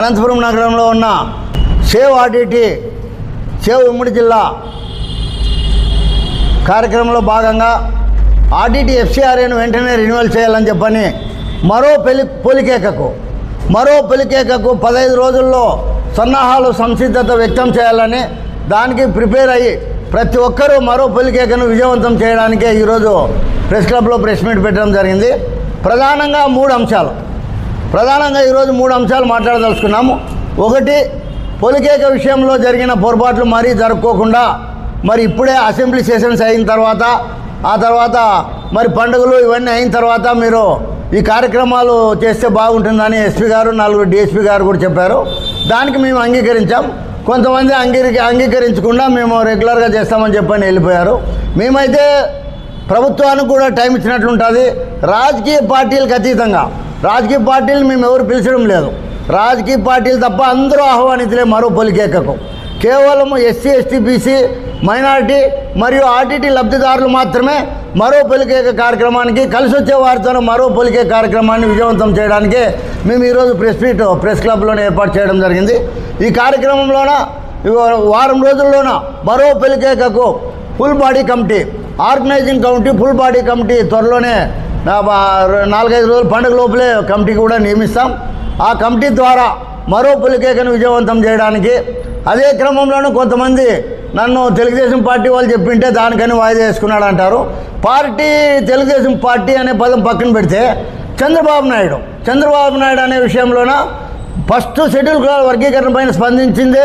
అనంతపురం నగరంలో ఉన్న save RDT save ఉమ్మడి జిల్లా కార్యక్రమంలో భాగంగా ఆర్డిటి ఎఫ్సిఆర్ఏను వెంటనే రెన్యువల్ చేయాలని చెప్పని మరో పెలి పొలికేకకు మరో పొలికేకకు పదహైదు రోజుల్లో సన్నాహాలు సంసిద్ధత వ్యక్తం చేయాలని దానికి ప్రిపేర్ అయ్యి ప్రతి ఒక్కరూ మరో పొలికేకను విజయవంతం చేయడానికే ఈరోజు ప్రెస్ క్లబ్లో ప్రెస్ మీట్ పెట్టడం జరిగింది. ప్రధానంగా మూడు అంశాలు. ప్రధానంగా ఈరోజు మూడు అంశాలు మాట్లాడదలుచుకున్నాము. ఒకటి పొలికేక విషయంలో జరిగిన పొరపాట్లు మరీ జరుపుకోకుండా మరి ఇప్పుడే అసెంబ్లీ సెషన్స్ అయిన తర్వాత ఆ తర్వాత మరి పండుగలు ఇవన్నీ అయిన తర్వాత మీరు ఈ కార్యక్రమాలు చేస్తే బాగుంటుందని ఎస్పీ గారు నలుగురు డిఎస్పీ గారు కూడా చెప్పారు. దానికి మేము అంగీకరించాం. కొంతమంది అంగీకరి అంగీకరించకుండా మేము రెగ్యులర్గా చేస్తామని చెప్పని వెళ్ళిపోయారు. మేమైతే ప్రభుత్వానికి కూడా టైం ఇచ్చినట్లుంటుంది. రాజకీయ పార్టీలకు అతీతంగా రాజకీయ పార్టీలు మేము ఎవరు పిలిచడం లేదు. రాజకీయ పార్టీలు తప్ప అందరూ ఆహ్వానితులే మరో పొలికేకకు. కేవలం ఎస్సీ ఎస్టీ బీసీ మైనారిటీ మరియు ఆర్టీటీ లబ్ధిదారులు మాత్రమే మరో పొలికేక కార్యక్రమానికి కలిసి వచ్చే వారితో మరో పొలికే కార్యక్రమాన్ని విజయవంతం చేయడానికి మేము ఈరోజు ప్రెస్ మీట్ ప్రెస్ క్లబ్లోనే ఏర్పాటు చేయడం జరిగింది. ఈ కార్యక్రమంలోన వారం రోజుల్లోన మరో పొలికేకకు full body committee organising committee full body committee త్వరలోనే నాలుగైదు రోజులు పండుగ లోపలే కమిటీ కూడా నియమిస్తాం. ఆ కమిటీ ద్వారా మరో పులికేకను విజయవంతం చేయడానికి అదే క్రమంలోనూ కొంతమంది నన్ను తెలుగుదేశం పార్టీ వాళ్ళు చెప్పింటే దానికని వాయిదా వేసుకున్నాడు అంటారు పార్టీ తెలుగుదేశం పార్టీ అనే పదం పక్కన పెడితే చంద్రబాబు నాయుడు చంద్రబాబు నాయుడు అనే విషయంలోన ఫస్ట్ షెడ్యూల్ కులాల వర్గీకరణ పైన స్పందించిందే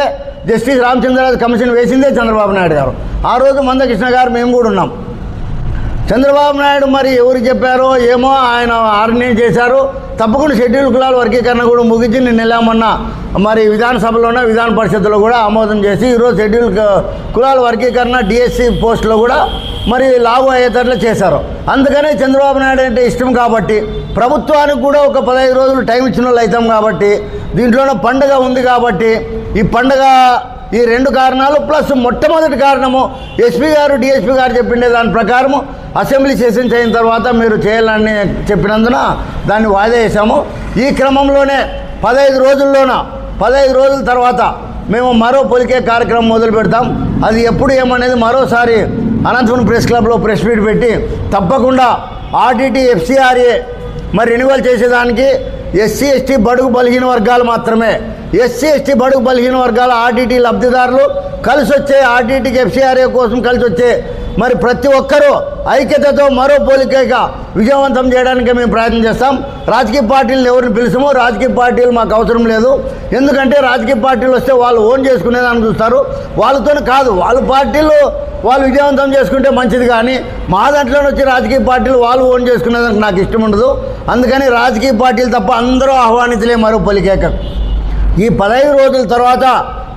జస్టిస్ రామచంద్రరాజు కమిషన్ వేసిందే చంద్రబాబు నాయుడు గారు. ఆ రోజు మందకృష్ణ గారు మేము కూడా ఉన్నాం. చంద్రబాబు నాయుడు మరి ఎవరు చెప్పారో ఏమో ఆయన ఆర్గనైజ్ చేశారు. తప్పకుండా షెడ్యూల్ కులాల వర్గీకరణ కూడా ముగించి నిన్న వెళ్ళామన్న మరి విధానసభలోనే విధాన పరిషత్తులో కూడా ఆమోదం చేసి ఈరోజు షెడ్యూల్ కులాల వర్గీకరణ డిఎస్సి పోస్టులో కూడా మరి లాగు అయ్యేటట్లు చేశారు. అందుకనే చంద్రబాబు నాయుడు అంటే ఇష్టం కాబట్టి ప్రభుత్వానికి కూడా ఒక పదహైదు రోజులు టైం ఇచ్చిన వాళ్ళు అవుతాం కాబట్టి దీంట్లోనే పండగ ఉంది కాబట్టి ఈ పండగ ఈ రెండు కారణాలు ప్లస్ మొట్టమొదటి కారణము ఎస్పీ గారు డిఎస్పీ గారు చెప్పిండే దాని ప్రకారము అసెంబ్లీ సెషన్ అయిన తర్వాత మీరు చేయాలని చెప్పినందున దాన్ని వాయిదా వేసాము ఈ క్రమంలోనే పదహైదు రోజుల్లోన పదహైదు రోజుల తర్వాత మేము మరో పొలికే కార్యక్రమం మొదలు పెడతాం. అది ఎప్పుడు ఏమనేది మరోసారి అనంతపురం ప్రెస్ క్లబ్లో ప్రెస్ మీట్ పెట్టి తప్పకుండా ఆర్టీటీ ఎఫ్సిఆర్ఏ మరి రెన్యువల్ చేసేదానికి ఎస్సీ ఎస్టీ బడుగు బలిగిన వర్గాలు మాత్రమే. ఎస్సీ ఎస్టీ బడుగు బలిగిన వర్గాల ఆర్టీటీ లబ్ధిదారులు కలిసి వచ్చే ఆర్టీటీకి ఎఫ్సీఆర్ఏ కోసం కలిసి వచ్చే మరి ప్రతి ఒక్కరూ ఐక్యతతో మరో పోలికగా విజయవంతం చేయడానికి మేము ప్రయత్నం చేస్తాం. రాజకీయ పార్టీలను ఎవరిని పిలిచమో రాజకీయ పార్టీలు మాకు అవసరం లేదు. ఎందుకంటే రాజకీయ పార్టీలు వస్తే వాళ్ళు ఓన్ చేసుకునేదాన్ని చూస్తారు. వాళ్ళతో కాదు వాళ్ళ పార్టీలు వాళ్ళు విజయవంతం చేసుకుంటే మంచిది కానీ మా దాంట్లో వచ్చి రాజకీయ పార్టీలు వాళ్ళు ఓన్ చేసుకునేదానికి నాకు ఇష్టం ఉండదు. అందుకని రాజకీయ పార్టీలు తప్ప అందరూ ఆహ్వానితులే మరో పలికేక ఈ పదహైదు రోజుల తర్వాత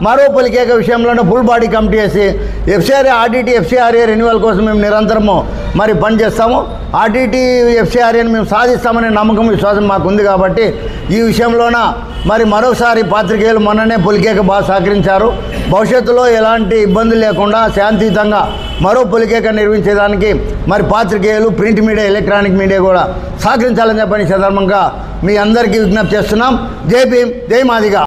మరో పలికేక విషయంలోనే ఫుల్ బాడీ కమిటీ వేసి ఎఫ్సిఆర్ఏ ఆర్డీటీ ఎఫ్సిఆర్ఏ రెన్యువల్ కోసం మేము నిరంతరము మరి పనిచేస్తాము ఆర్డీటీ ఎఫ్సిఆర్ఏని మేము సాధిస్తామనే నమ్మకం విశ్వాసం మాకుంది కాబట్టి ఈ విషయంలోన మరి మరోసారి పాత్రికేయులు మొన్ననే పులికేక బాగా సహకరించారు. భవిష్యత్తులో ఎలాంటి ఇబ్బందులు లేకుండా శాంతియుతంగా మరో పులికేక నిర్వహించేదానికి మరి పాత్రికేయులు ప్రింట్ మీడియా ఎలక్ట్రానిక్ మీడియా కూడా సహకరించాలని చెప్పని సందర్భంగా మీ అందరికీ విజ్ఞప్తి చేస్తున్నాం. జై భీమ్ జై మాదిగా.